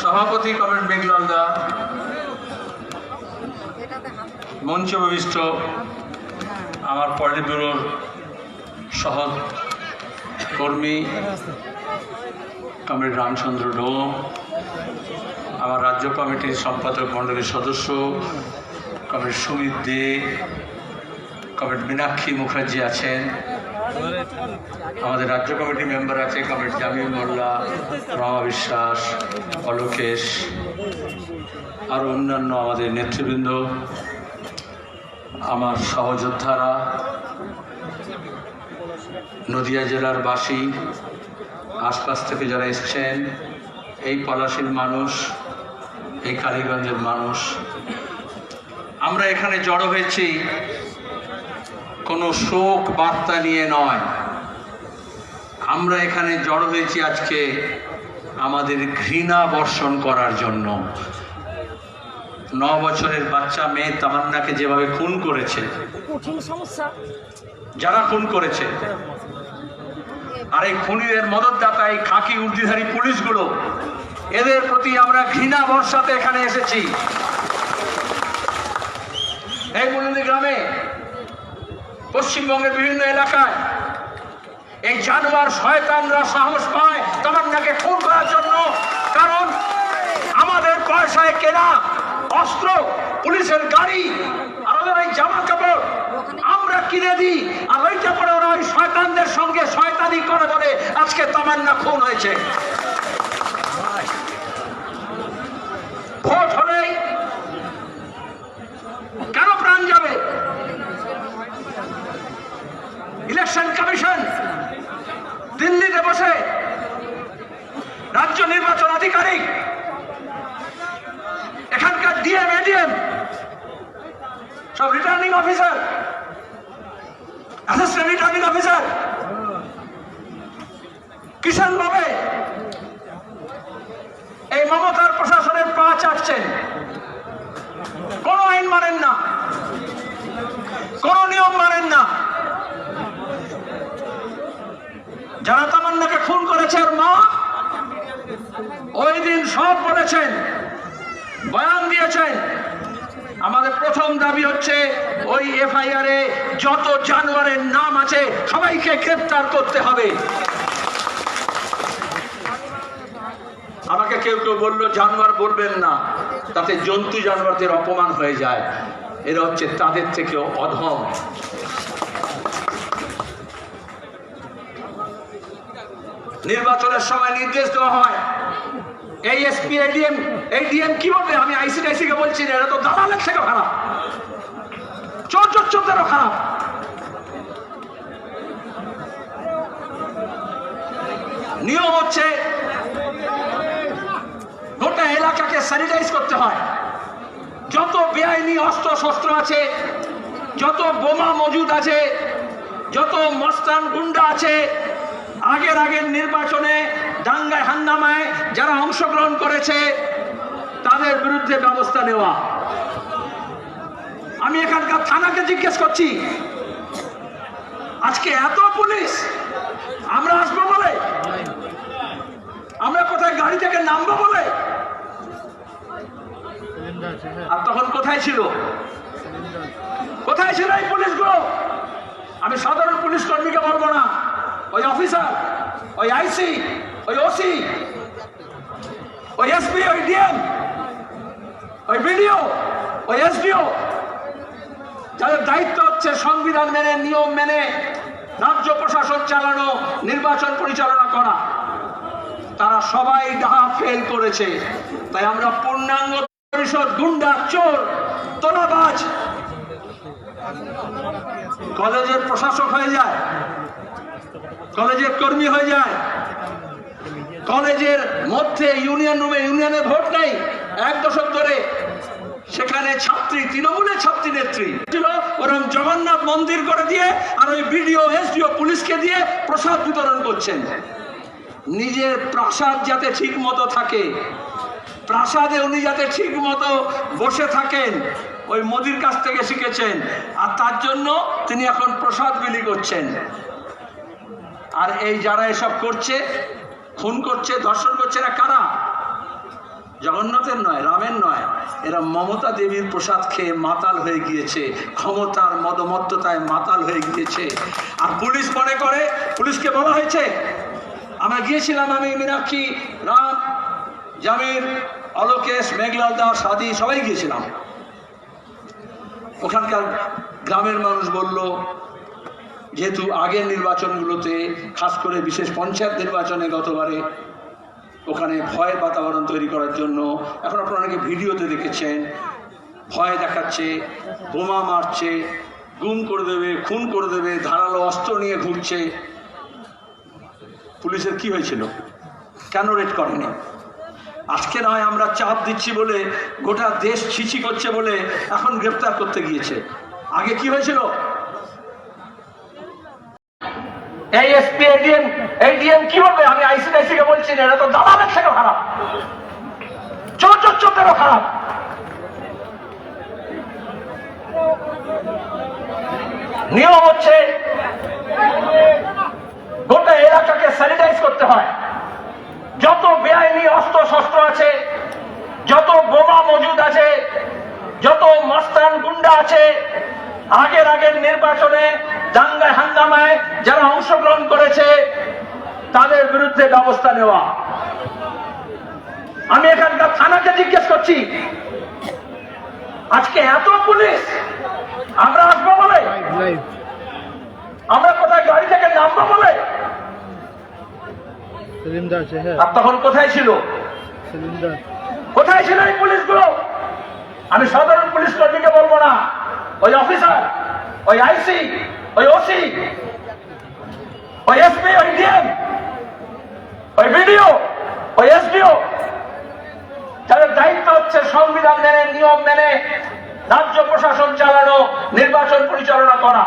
সভাপতি কমরেড মেঘলাল দা, মঞ্চে উপবিষ্ট আমার পলিট ব্যুরোর সহ কর্মী কমরেড রামচন্দ্র ডোম আমার রাজ্য কমিটির সম্পাদক মণ্ডলীর সদস্য কমরেড সুমিত দে, কমরেড মীনাক্ষী মুখার্জি আছেন। আমাদের রাজ্য কমিটির মেম্বার আছে কমরেড জামিল মোল্লা, রমা বিশ্বাস, অলোকেশ, আর অন্যান্য আমাদের নেতৃবৃন্দ, আমার সহযোদ্ধারা, নদিয়া জেলার বাসী, আশপাশ থেকে যারা এসছেন, এই পলাশীর মানুষ, এই কালীগঞ্জের মানুষ। আমরা এখানে জড়ো হয়েছি কোনো শোক বার্তা নিয়ে নয়। আমরা এখানে জড়ো হয়েছি আজকে আমাদের ঘৃণা বর্ষণ করার জন্য। ন বছরের বাচ্চা মেয়ে তামান্নাকে যেভাবে খুন করেছে। সমস্যা। যারা খুন করেছে। আর এই খুনিদের মদতদাতা এই খাঁকি উর্দিধারী পুলিশগুলো। এদের প্রতি আমরা ঘৃণা বর্ষাতে এখানে এসেছি। এই গ্রামে পশ্চিমবঙ্গের বিভিন্ন এলাকায় এই জানোয়ার শয়তানরা সাহস পায় তামান্নাকে খুন করার জন্য। কারণ আমাদের পয়সায় কেনা অস্ত্র, পুলিশের গাড়ি, আর ওদের এই জামা কাপড়, আমরা কিনে দিই। আর ওইটা পরে ওরা ওই শয়তানদের সঙ্গে শয়তানি করে বলে আজকে তামান্না খুন হয়েছে ভোট হলেই কেন প্রাণ যাবে ইলেকশন কমিশন দিল্লিতে বসে রাজ্য নির্বাচন আধিকারিক, এখানকার ডিএম এডিএম সব returning officer assistant returning officer কিষাণ ভাবে এই মমতার প্রশাসনের পা চাটছেন। কোন আইন মানেন না, কোন নিয়ম মানেন না। যারা তামান্নাকে খুন করেছে ওর মা ওই দিন সব বলেছেন, বয়ান দিয়েছেন। আমাদের প্রথম দাবি হচ্ছে, ওই এফআইআর এ যত জানোয়ারের নাম আছে, সবাইকে গ্রেপ্তার করতে হবে। আমাকে কেউ কেউ বলল, জানোয়ার বলবেন না, তাতে জন্তু জানোয়ারদের অপমান হয়ে যায়। এরা হচ্ছে তাদের থেকেও অধম। নির্বাচনের সময় নির্দেশ দেওয়া হয়। এই এসপি এডিএম এই ডিএম কি বলবে? আমি আইসিডিআইসি কে বলছি এটা তো দালালের থেকে খারাপ। চোর চোর চোরদেরও খারাপ। নিয়ম হচ্ছে গোটা এলাকাকে স্যানিটাইজ করতে হয়। যত বেআইনি অস্ত্র শস্ত্র আছে, যত বোমা মজুদ আছে, যত মস্তান গুন্ডা আছে আগের আগের নির্বাচনে দাঙ্গায়, হাঙ্গামায় যারা অংশগ্রহণ করেছে, তাদের বিরুদ্ধে ব্যবস্থা নেওয়া। আমি এখানকার থানাকে জিজ্ঞেস করছি, আজকে এত পুলিশ, আমরা আসব বলে? আমরা কোথায় গাড়ি থেকে নামবো বলে? আর তখন কোথায় ছিল? কোথায় ছিল এই পুলিশগুলো? আমি সাধারণ পুলিশ কর্মীকে বলব না। ওই অফিসার ওই আইসি ওই ওসি ওই এসপি ওই ডিএম ওই বিডিও ওই এসডিও যাদের দায়িত্ব হচ্ছে সংবিধান মেনে, নিয়ম মেনে, রাজ্য প্রশাসন চালানো, নির্বাচন পরিচালনা করা, তারা সবাই ডাহা ফেল করেছে। তাই আমরা পূর্ণাঙ্গ পরিষদ, গুন্ডা, চোর, তোলাবাজ, কলেজের প্রশাসক হয়ে যায়। কলেজের কর্মী হয়ে যায়। কলেজের মধ্যে ইউনিয়ন রুমে ইউনিয়নে ভোট নেই। এক দশক ধরে সেখানে ছাত্রী, তৃণমূলের ছাত্রী নেত্রী ওরম জগন্নাথ মন্দির করে দিয়ে আর ওই বিডিও, এসডিও, পুলিশকে দিয়ে প্রসাদ বিতরণ করছেন। নিজের প্রাসাদ যাতে ঠিক মতো থাকে, প্রাসাদে উনি যাতে ঠিক মতো বসে থাকেন, ওই মোদির কাছ থেকে শিখেছেন। আর তার জন্য তিনি এখন প্রসাদ বিলি করছেন। আর এই যারা এসব করছে, খুন করছে, ধর্ষণ করছে এরা কারা? জগন্নাথের নয়, রামের নয়। এরা মমতা দেবীর প্রসাদ খেয়ে মাতাল হয়ে গিয়েছে। ক্ষমতার মদমত্ততায় মাতাল হয়ে গিয়েছে। আর পুলিশ মনে করে, পুলিশকে বলা হয়েছে, আমরা গিয়েছিলাম আমি, মীনাক্ষী, রাম, জামির, অলোকেশ, মেঘলাল দাস আদি, সবাই গিয়েছিলাম। ওখানকার গ্রামের মানুষ বলল যেহেতু আগের নির্বাচনগুলোতে খাস করে বিশেষ পঞ্চায়েত নির্বাচনে গতবারে ওখানে ভয়ের বাতাবরণ তৈরি করার জন্য এখন আপনারা অনেকে ভিডিওতে দেখেছেন, ভয় দেখাচ্ছে, বোমা মারছে, গুম করে দেবে, খুন করে দেবে, ধারালো অস্ত্র নিয়ে ঘুরছে। পুলিশের কি হয়েছিল? কেন রেড করেনি? আজকে নয় আমরা চাপ দিচ্ছি বলে গোটা দেশ ছিছি করছে বলে এখন গ্রেপ্তার করতে গিয়েছে। আগে কি হয়েছিল? এই এসপি এডিএম এডিএম কি বলবে? আমি আইসিআইসি কে বলছি না এটা তো দালালের থেকে খারাপ। চোর চোর চোরদেরও খারাপ। নিয়ম হচ্ছে গোটা এলাকাকে স্যানিটাইজ করতে হয়। যত বেআইনি অস্ত্র শস্ত্র আছে, যত বোমা মজুদ আছে, যত মস্তান গুন্ডা আছে আগের আগের নির্বাচনে দাঙ্গায় হাঙ্গামায় যারা অংশগ্রহণ করেছে তাদের বিরুদ্ধে ব্যবস্থা নেওয়া। আমি এখানকার থানাকে জিজ্ঞেস করছি আজকে এত পুলিশ? আমরা আসব বলে? আমরা কোথায় গাড়ি থেকে নামবো বলে? হ্যাঁ। আর তখন কোথায় ছিল? কোথায় ছিল এই পুলিশগুলো? আমি সাধারণ পুলিশ কর্মীকে বলব না। ওই অফিসার, ওই আইসি, ওই ওসি, ওই এসপি, ওই ডিএম, ওই বিডিও, ওই এসডিও তাদের দায়িত্ব হচ্ছে সংবিধান মেনে নিয়ম মেনে রাজ্য প্রশাসন চালানো, নির্বাচন পরিচালনা করা।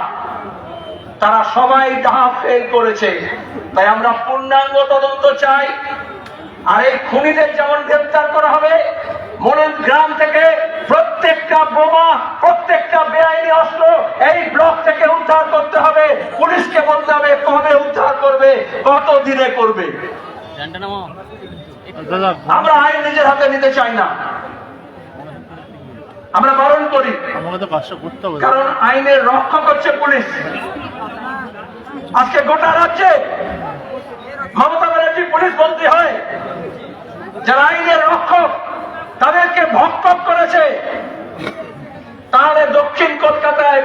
তারা সবাই ডাহা ফেল করেছে। তাই আমরা পূর্ণাঙ্গ তদন্ত চাই। আর এই খুনিদের যেমন গ্রেপ্তার করা হবে মনুন গ্রাম থেকে প্রত্যেকটা বোমা প্রত্যেকটা বেআইনি অস্ত্র এই ব্লক থেকে উদ্ধার করতে হবে। পুলিশকে বলতে হবে কবে উদ্ধার করবে কত দিনে করবে। আমরা আইন নিজের হাতে নিতে চাই না। আমরা বারণ করি। কারণ আইনের রক্ষা করছে পুলিশ। আজকে গোটা রাজ্যে মমতা ব্যানার্জি পুলিশ মন্ত্রী হয়। যারা আইনের রক্ষক তাদেরকে ভক্ষক করেছে। তাহলে দক্ষিণ কলকাতায়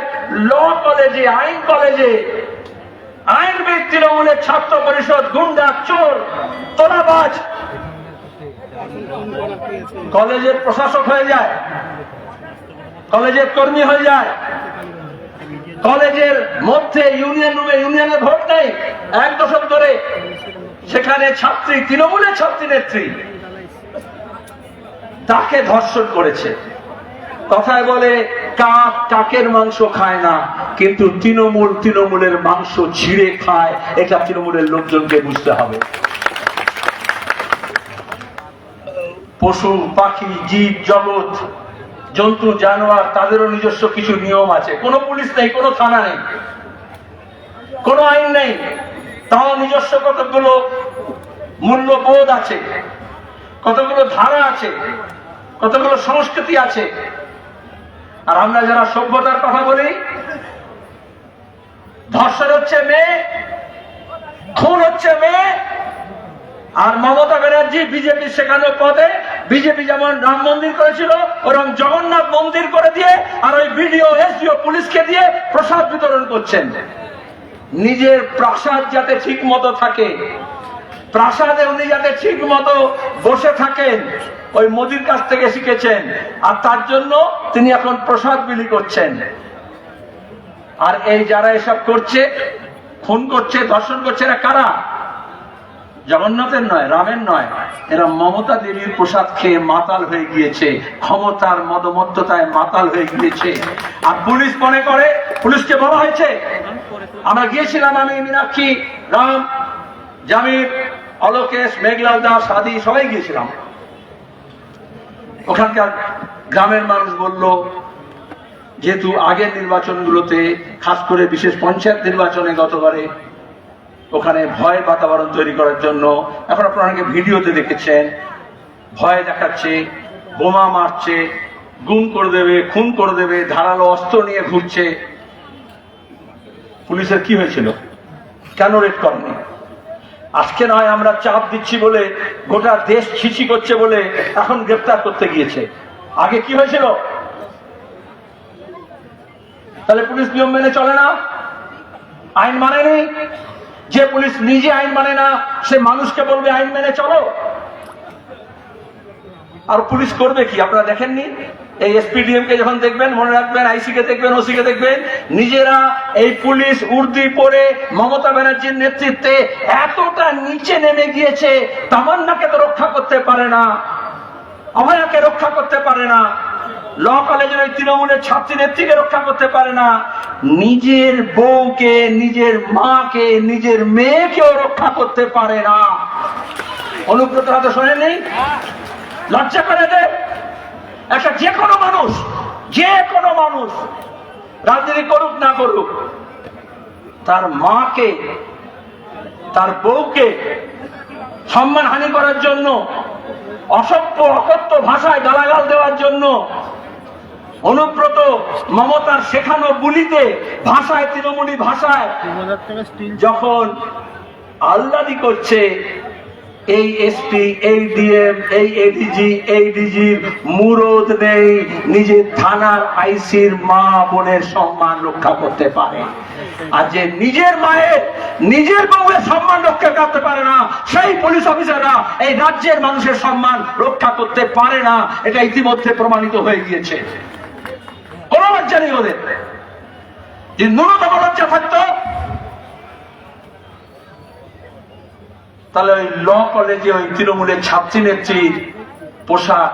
ল কলেজে, আইন কলেজে, আইনবিদ তৃণমূলের ছাত্র পরিষদ, গুন্ডা, চোর, তোলাবাজ কলেজের প্রশাসক হয়ে যায়, কলেজের কর্মী হয়ে যায়। কলেজের মধ্যে ইউনিয়ন রুমে ইউনিয়নের ভোট নেই। এক দশক ধরে সেখানে ছাত্রী, তৃণমূলের ছাত্রী নেত্রী। তাকে ধর্ষণ করেছে। কথায় বলে, কাক কাকের মাংস খায় না, কিন্তু তৃণমূল তৃণমূলের মাংস ছিঁড়ে খায়, এটা তৃণমূলের লোকজনকে বুঝতে হবে। পশু, পাখি, জীব, জগৎ, জন্তু, জানোয়ার, তাদেরও নিজস্ব কিছু নিয়ম আছে। কোনো পুলিশ নেই, কোনো থানা নেই, কোনো আইন নেই। তাও নিজস্ব কতগুলো মূল্যবোধ আছে। কতগুলো ধারা আছে, কতগুলো সংস্কৃতি আছে। আর আমরা যারা সভ্যতার কথা বলি, ধর্ষণ হচ্ছে মেয়ে, খুন হচ্ছে মেয়ে, আর মমতা ব্যানার্জি বিজেপি শেখানো পদে, বিজেপি যেমন রাম মন্দির করেছিল, ওরকম জগন্নাথ মন্দির করে দিয়ে, আর ওই বিডিও, এসডিও, পুলিশকে দিয়ে প্রসাদ বিতরণ করছেন। নিজের প্রাসাদ যাতে ঠিক মতো থাকে প্রাসাদে উনি যাতে ঠিক মতো বসে থাকেন, ওই মোদির কাছ থেকে শিখেছেন। আর তার জন্য তিনি এখন প্রসাদ বিলি করছেন। আর এই যারা এসব করছে, খুন করছে, ধর্ষণ করছে, এরা কারা? জগন্নাথের নয়, রামের নয়। এরা মমতা দেবীর প্রসাদ খেয়ে মাতাল হয়ে গিয়েছে। ক্ষমতার মদমত্ততায় মাতাল হয়ে গিয়েছে। আর পুলিশ মনে করে, পুলিশকে বলা হয়েছে, আমরা গিয়েছিলাম আমি, মীনাক্ষী, রাম, জামির অলোকেশ, মেঘলাল দাস আদি সবাই গিয়েছিলাম। ওখানকার গ্রামের মানুষ বলল, যেহেতু আগের নির্বাচনগুলোতে খাস করে বিশেষ পঞ্চায়েত নির্বাচনে গতবারে ওখানে ভয়ের বাতাবরণ তৈরি করার জন্য, এখন আপনারা অনেকে ভিডিওতে দেখেছেন, ভয় দেখাচ্ছে, বোমা মারছে, গুম করে দেবে, খুন করে দেবে, ধারালো অস্ত্র নিয়ে ঘুরছে। পুলিশের কি হয়েছিল? কেন রেড করেনি? আজকে নয়, আমরা চাপ দিচ্ছি বলে গোটা দেশ ছিচি করছে বলে এখন গ্রেপ্তার করতে গিয়েছে। আগে কি হয়েছিল? তাহলে পুলিশ নিয়ম মেনে চলে না? আইন মানেনি যে পুলিশ নিজে আইন মানে না, সে মানুষকে বলবে আইন মেনে চলো। আর পুলিশ করবে কি? আপনারা দেখেননি? এই এসপিডিএম কে যখন দেখবেন, মনে রাখবেন আইসি কে দেখবেন ওসি কে দেখবেন, নিজেরা এই পুলিশ উর্দি পরে মমতা ব্যানার্জির নেতৃত্বে এতটা নিচে নেমে গিয়েছে, তামান্নাকে তো রক্ষা করতে পারে না, অভয়াকে রক্ষা করতে পারে না, ল কলেজের ওই তৃণমূলের ছাত্রী নেত্রীকে রক্ষা করতে পারে না, নিজের বউকে, নিজের মাকে, নিজের মেয়েকেও রক্ষা করতে পারে না। অনুব্রত, হাতে শোনেন লজ্জা করে দে একটা যে কোনো মানুষ যে কোনো মানুষ রাজনীতি করুক না করুক তার মাকে তার বউকে সম্মান হানি করার জন্য অসভ্য অকথ্য ভাষায় গালাগাল দেওয়ার জন্য অনুব্রত মমতার শেখানো বুলিতে ভাষায় তৃণমূলী ভাষায় যখন আল্লাদি করছে এই এসপি এই ডিএম এই এডিজি এই ডিজির নেই। থানার আইসির মা বোনের সম্মান রক্ষা করতে পারে। আর যে নিজের মায়ের, নিজের বউয়ের সম্মান রক্ষা করতে পারে না, সেই পুলিশ অফিসাররা এই রাজ্যের মানুষের সম্মান রক্ষা করতে পারে না। এটা ইতিমধ্যে প্রমাণিত হয়ে গিয়েছে। কোনো লজ্জা নেই ওদের। যে ন্যূনতম লজ্জা থাকতো তাহলে ওই ল কলেজে ওই তৃণমূলের ছাত্রী নেত্রীর পোশাক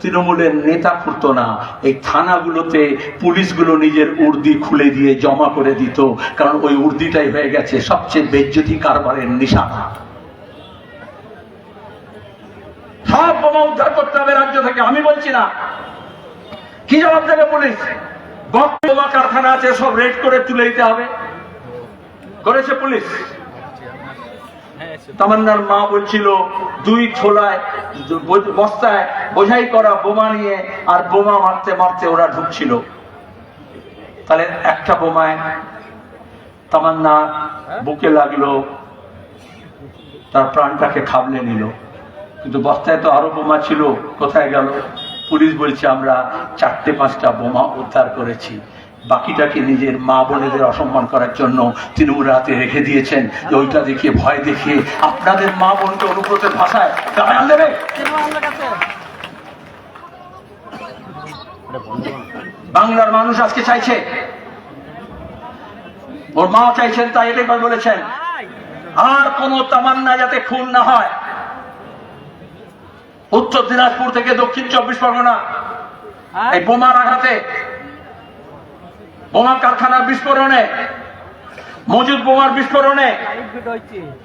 তৃণমূলের নেতা খুঁড়তো না। এই থানাগুলোতে পুলিশগুলো নিজের উর্দি খুলে দিয়ে জমা করে দিত। কারণ ওই উর্দিটাই হয়ে গেছে সবচেয়ে বেজ্জতি কারবারের নিশানা। সব বোমা উদ্ধার করতে হবে রাজ্য থেকে, আমি বলছি না। কি জবাব দেবে পুলিশ? বোমা কারখানা আছে, সব রেড করে তুলে দিতে হবে। করেছে পুলিশ। তামান্নার মা বলছিল, দুই ছোলায় বস্তায় বোঝাই করা বোমা নিয়ে আর বোমা মারতে মারতে ওরা ঢুকছিল। তাহলে একটা বোমায় তামান্না বুকে লাগল, তার প্রাণটাকে খাবলে নিল। কিন্তু বস্তায় তো আরও বোমা ছিল, কোথায় গেল? পুলিশ বলছে, আমরা চারটে পাঁচটা বোমা উদ্ধার করেছি। বাকিটাকে নিজের মা বোনেদের অসম্মান করার জন্য তৃণমূল হাতে রেখে দিয়েছেন। যে ওইটা দেখিয়ে, ভয় দেখিয়ে আপনাদের মা বোনকে অনুব্রতের ভাষায় গালাগাল দেবে। বাংলার মানুষ আজকে চাইছে। ওর মা চাইছেন, তাই এটাই বলেছেন। আর কোন তামান্না যাতে খুন না হয়। উত্তর দিনাজপুর থেকে দক্ষিণ চব্বিশ পরগনা, এই বোমার আঘাতে বোমা কারখানার বিস্ফোরণে, মজুদ বোমার বিস্ফোরণে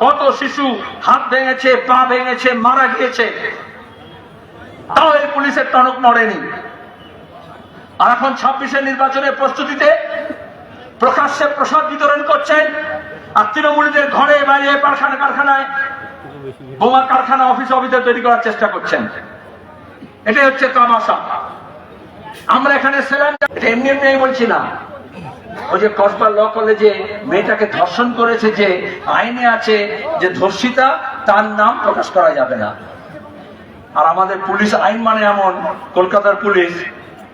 কত শিশু হাত ভেঙেছে, পা ভেঙেছে, মারা গিয়েছে, তাও এই পুলিশের টনক নড়েনি। আর এখন ছাব্বিশের নির্বাচনের প্রস্তুতিতে প্রকাশ্যে প্রসাদ বিতরণ করছেন আর তৃণমূলীদের ঘরে বাইরে কারখানা কারখানায়, বোমা কারখানা অফিস অফিসে তৈরি করার চেষ্টা করছেন। এটাই হচ্ছে তামাশা। আমরা এখানে ছিলাম এমনি এমনি বলছি না। ওই যে কসবা ল কলেজে মেয়েটাকে ধর্ষণ করেছে যে আইনে আছে যে ধর্ষিতা, তার নাম প্রকাশ করা যাবে না। আর আমাদের পুলিশ আইন মানে এমন, কলকাতার পুলিশ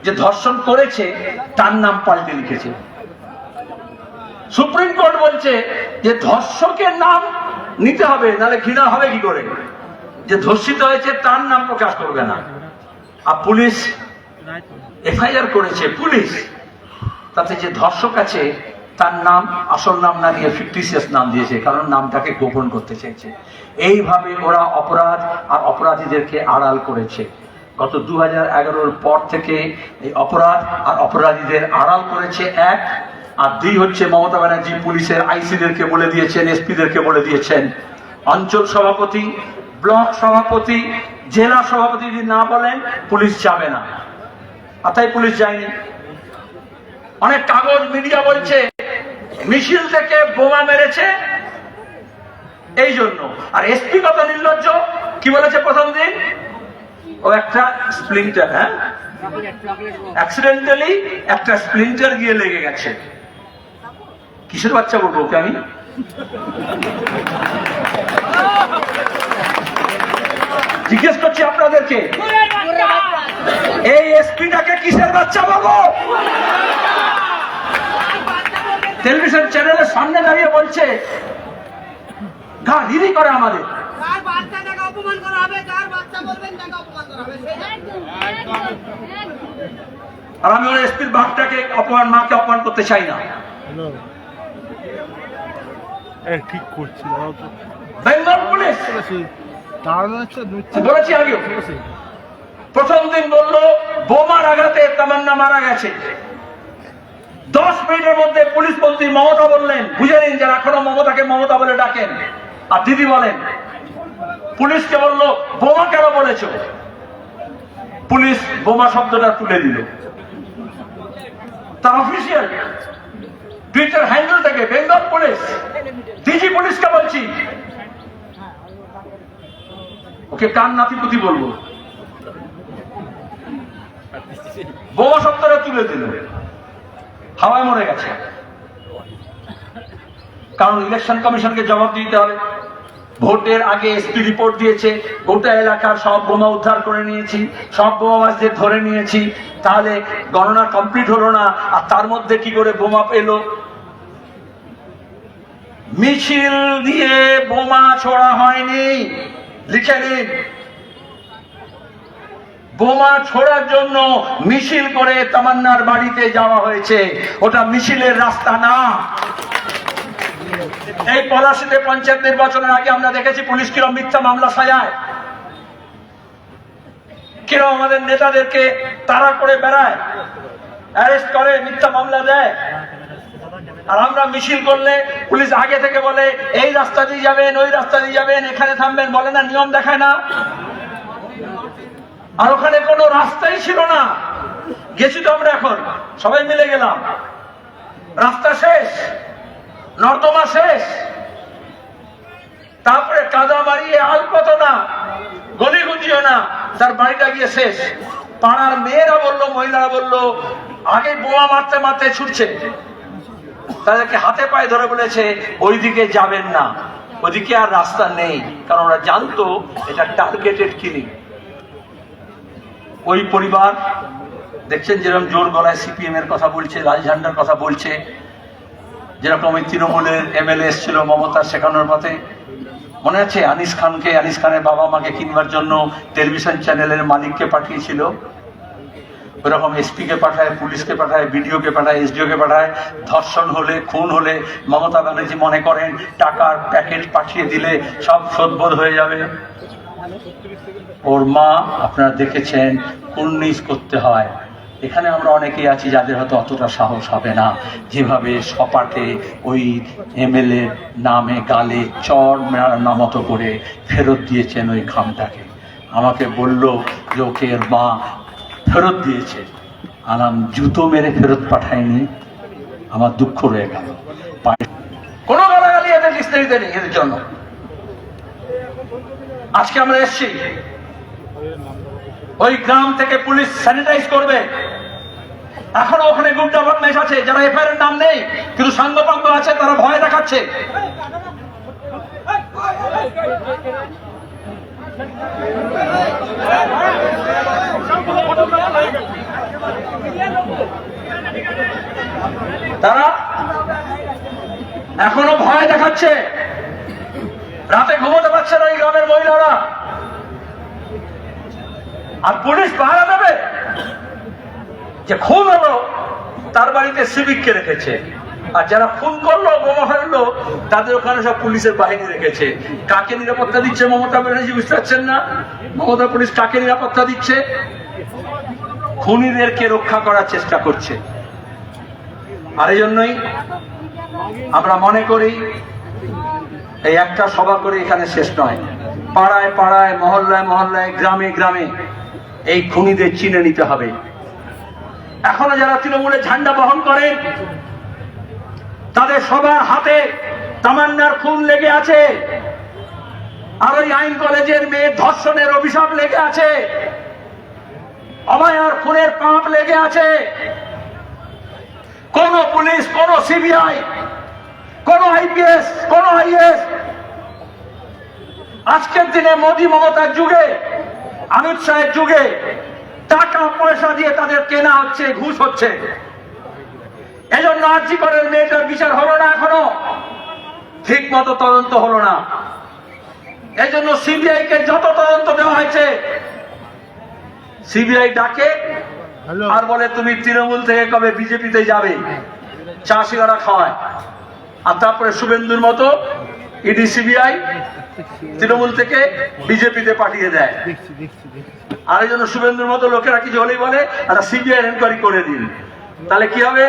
যে ধর্ষণ করেছে, তার নাম পাল্টে লিখেছে। সুপ্রিম কোর্ট বলছে যে ধর্ষকের নাম নিতে হবে, নাহলে ঘৃণা হবে কি করে? যে ধর্ষিত হয়েছে, তার নাম প্রকাশ করবে না। আর পুলিশ, এফআইআর করেছে, পুলিশ তাতে যে ধর্ষক আছে, তার নাম, আসল নাম না দিয়ে ফিকটিসিয়াস নাম দিয়েছে, কারণ নামটাকে গোপন করতে চাইছে। এইভাবে ওরা অপরাধ আর অপরাধীদেরকে আড়াল করেছে। গত দু হাজার পর থেকে এই অপরাধ আর অপরাধীদের আড়াল করেছে এক, আর দুই হচ্ছে মমতা ব্যানার্জি পুলিশের আইসিদেরকে বলে দিয়েছেন, এসপিদেরকে বলে দিয়েছেন। অঞ্চল সভাপতি, ব্লক সভাপতি, জেলা সভাপতি যদি না বলেন, পুলিশ যাবে না। আর তাই পুলিশ যায়নি। অনেক কাগজ মিডিয়া বলছে, মিছিল থেকে বোমা মেরেছে। এই জন্য। আর এসপি কত নির্লজ্জ? কি বলেছে প্রথম দিন? ও একটা স্প্লিন্টার হ্যাঁ? অ্যাক্সিডেন্টালি একটা স্প্লিন্টার গিয়ে লেগে গেছে। কিসের বাচ্চা বলব ওকে আমি? জিজ্ঞেস করছি আপনাদেরকে। এই এসপিটাকে কিসের বাচ্চা বলব? টেলিভিশন চ্যানেলের সামনে দাঁড়িয়ে বলছে গা হিরি করে আমাদের। কার বাচ্চাটাকে অপমান করা হবে কার বাচ্চা বলবেন তাকে অপমান করা হবে। আর আমি ওর এসপির বাঘটাকে অপমান মাকে অপমান করতে চাই না। ঠিক করছি বেঙ্গল পুলিশ! বলেছি বলেছি আগেও প্রথম দিন বলল বোমার আঘাতে তামান্না মারা গেছে। দশ মিনিটের মধ্যে পুলিশ মন্ত্রী মমতা বললেন বুঝে নিন যারা এখনও মমতাকে মমতা বলে ডাকেন। আর দিদি বলেন পুলিশকে বলল বোমা কেন বলেছ? পুলিশ বোমা শব্দটা তুলে দিল। তার অফিসিয়াল টুইটার হ্যান্ডেল থেকে বেঙ্গল পুলিশ ডিজি পুলিশকে বলছি কান নাতিপুতি বলব? বোমা শব্দটা তুলে দিল। হাওয়ায় মরে গেছে। কারণ ইলেকশন কমিশনকে জবাব দিতে হবে। ভোটের আগে এসপি রিপোর্ট দিয়েছে। গোটা এলাকার সব বোমা উদ্ধার করে নিয়েছি। সব বোমাবাজদের ধরে নিয়েছি। তাহলে গণনা কমপ্লিট হলো না, আর তার মধ্যে কি করে বোমা পেল মিছিল দিয়ে বোমা ছোড়া হয়নি। লিখে নিন। বোমা ছোড়ার জন্য মিছিল করে তামান্নার বাড়িতে যাওয়া হয়েছে। ওটা মিছিলের রাস্তা না। এই পলাশিতে পঞ্চায়েত নির্বাচনের আগে আমরা দেখেছি পুলিশ কিরম মিথ্যা মামলা সাজায়। কিরম আমাদের নেতাদেরকে তাড়া করে বেড়ায়। অ্যারেস্ট করে, মিথ্যা মামলা দেয়। আর আমরা মিছিল করলে পুলিশ আগে থেকে বলে, এই রাস্তা দিয়ে যাবেন, ওই রাস্তা দিয়ে যাবেন, এখানে থামবেন। বলে না, নিয়ম দেখায় না। আর ওখানে কোনো রাস্তাই ছিল না। গেছি তো আমরা এখন, সবাই মিলে গেলাম। রাস্তা শেষ, নর্দমা শেষ। তারপরে কাদা মারিয়ে আলপত না, গলি গুঞ্জিও না, তার বাড়িটা গিয়ে শেষ। পাড়ার মেয়েরা বলল, মহিলারা বলল, আগে বোমা মারতে মারতে ছুটছে। তাদেরকে হাতে পায়ে ধরে বলেছে, ওইদিকে যাবেন না। ওদিকে আর রাস্তা নেই। কারণ ওরা জানতো এটা টার্গেটেড কিলিং ওই পরিবার, দেখছেন যেরকম জোর গলায় সিপিএম এর কথা বলছে, লাল ঝান্ডার কথা বলছে, যেরকম ওই তৃণমূলের এমএলএ এসেছিল মমতা শেখানোর পথে। মনে আছে আনিস খানকে, আনিস খানের বাবা মাকে কিনবার জন্য টেলিভিশন চ্যানেলের মালিককে পাঠিয়েছিল। ওরকম এসপি কে পাঠায়, পুলিশকে পাঠায় বিডিও কে পাঠায় এসডিও কে পাঠায়, ধর্ষণ হলে, খুন হলে, মমতা ব্যানার্জি মনে করেন টাকার প্যাকেট পাঠিয়ে দিলে সব শোধবোধ হয়ে যাবে। ওর মা, আপনারা দেখেছেন, কুর্নিশ করতে হয়। এখানে আমরা অনেকেই আছি যাদের হয়তো অতটা সাহস হবে না। যেভাবে সপাটে ওই এমএলএ নামে গালে চর মেরার মতো করে ফেরত দিয়েছেন ওই খামটাকে। আমাকে বলল যে, ওকে মা ফেরত দিয়েছে। আলাম জুতো মেরে ফেরত পাঠায়নি। আমার দুঃখ রয়ে গেল। কোনো গালাগালি এদের ডিস্টারিতে নেই, এদের জন্য। আজকে আমরা এসছি। ওই গ্রাম থেকে পুলিশ স্যানিটাইজ করবে। এখনও ওখানে গুন্ডা বদমাইশ আছে যারা এফআইআর নাম নেই, কিন্তু সাঙ্গপাঙ্গ আছে, তারা ভয় দেখাচ্ছে। তারা এখনও ভয় দেখাচ্ছে। রাতে ঘুমোতে পারছে না এই গ্রামের মহিলারা। আর পুলিশ পাহারা দেবে যে খুন হলো, তার বাড়িতে সিভিককে রেখেছে। আর যারা খুন করল, বোমা ফেলল, তাদের ওখানে সব পুলিশের বাহিনী রেখেছে। কাকে নিরাপত্তা দিচ্ছে মমতা ব্যানার্জি বুঝতে পারছেন না? মমতা পুলিশ কাকে নিরাপত্তা দিচ্ছে? খুনিদেরকে রক্ষা করার চেষ্টা করছে। আর এই জন্যই আমরা মনে করি, এই একটা সভা করে এখানে শেষ নয়। পাড়ায় পাড়ায়, মহল্লায় মহল্লায়, গ্রামে গ্রামে এই খুনিদের চিনে নিতে হবে। এখনও যারা তৃণমূলে ঝান্ডা বহন করে তাদের সবার হাতে তামান্নার খুন লেগে আছে। আর ওই আইন কলেজের মেয়ে ধর্ষণের অভিশাপ লেগে আছে। অমায়ার খুনের পাপ লেগে আছে। কোন পুলিশ, কোন সিবিআই, কোন আইপিএস, কোন আইএস। আজকের দিনে মোদী মমতার যুগে, অমিত শাহের যুগে টাকা, পয়সা দিয়ে তাদের কেনা হচ্ছে, ঘুষ হচ্ছে। এজন্য আর্জি করেন মেয়েটার বিচার হলো না এখনও। ঠিক মতো তদন্ত হলো না। এজন্য সিবিআই কে যত তদন্ত দেওয়া হয়েছে সিবিআই ডাকে আর বলে তুমি তৃণমূল থেকে কবে বিজেপিতে যাবে? চা সিগারা খাওয়ায়। আর তারপরে শুভেন্দুর মতো ইডি সিবিআই তৃণমূল থেকে বিজেপিতে পাঠিয়ে দেয়। আর এই জন্য শুভেন্দুর মতো লোকেরা কিছু হলেই বলে আর সিবিআই এনকোয়ারি করে দিন। তাহলে কি হবে?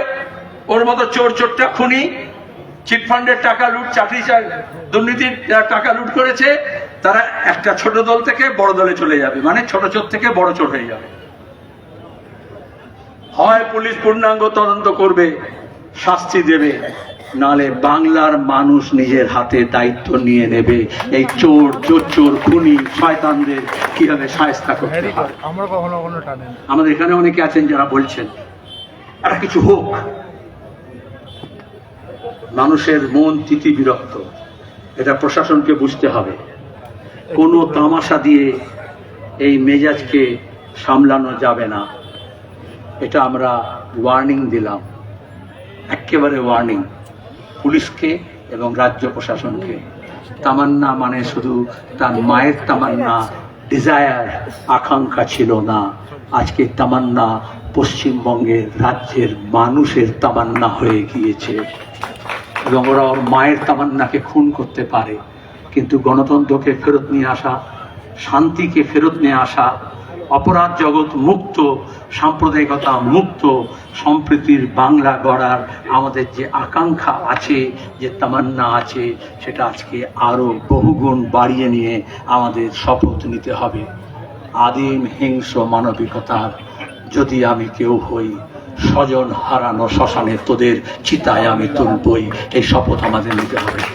ওর মতো চোর চোরটা খুনি চিটফান্ডের টাকা লুট চাকরি দুর্নীতির টাকা লুট করেছে তারা একটা ছোট দল থেকে বড় দলে চলে যাবে মানে ছোট চোর থেকে বড় চোর হয়ে যাবে। হয় পুলিশ পূর্ণাঙ্গ তদন্ত করবে শাস্তি দেবে নালে বাংলার মানুষ নিজের হাতে দায়িত্ব নিয়ে নেবে এই চোর চোর চোর খুনি শয়তানদের কীভাবে সায়স্তা করতে টানেন আমাদের এখানে অনেকে আছেন যারা বলছেন একটা কিছু হোক। মানুষের মন তিতি বিরক্ত এটা প্রশাসনকে বুঝতে হবে। কোনো তামাশা দিয়ে এই মেজাজকে সামলানো যাবে না। এটা আমরা ওয়ার্নিং দিলাম। একেবারে ওয়ার্নিং পুলিশকে এবং রাজ্য প্রশাসনকে। তামান্না মানে শুধু তার মায়ের তামান্না ডিজায়ার আকাঙ্ক্ষা ছিল না। আজকে তামান্না পশ্চিমবঙ্গের রাজ্যের মানুষের তামান্না হয়ে গিয়েছে। এবং ওরা ওর মায়ের তামান্নাকে খুন করতে পারে। কিন্তু গণতন্ত্রকে ফেরত নিয়ে আসা, শান্তিকে ফেরত নিয়ে আসা, অপরাধ জগৎ মুক্ত, সাম্প্রদায়িকতা মুক্ত, সম্প্রীতির বাংলা গড়ার আমাদের যে আকাঙ্ক্ষা আছে, যে তামান্না আছে, সেটা আজকে আরও বহুগুণ বাড়িয়ে নিয়ে আমাদের শপথ নিতে হবে। আদিম হিংস্র মানবিকতার যদি আমি কেউ হই, স্বজন হারানো শ্মশানে তোদের চিতায় আমি তুলবই। এই শপথ আমাদের নিতে হবে।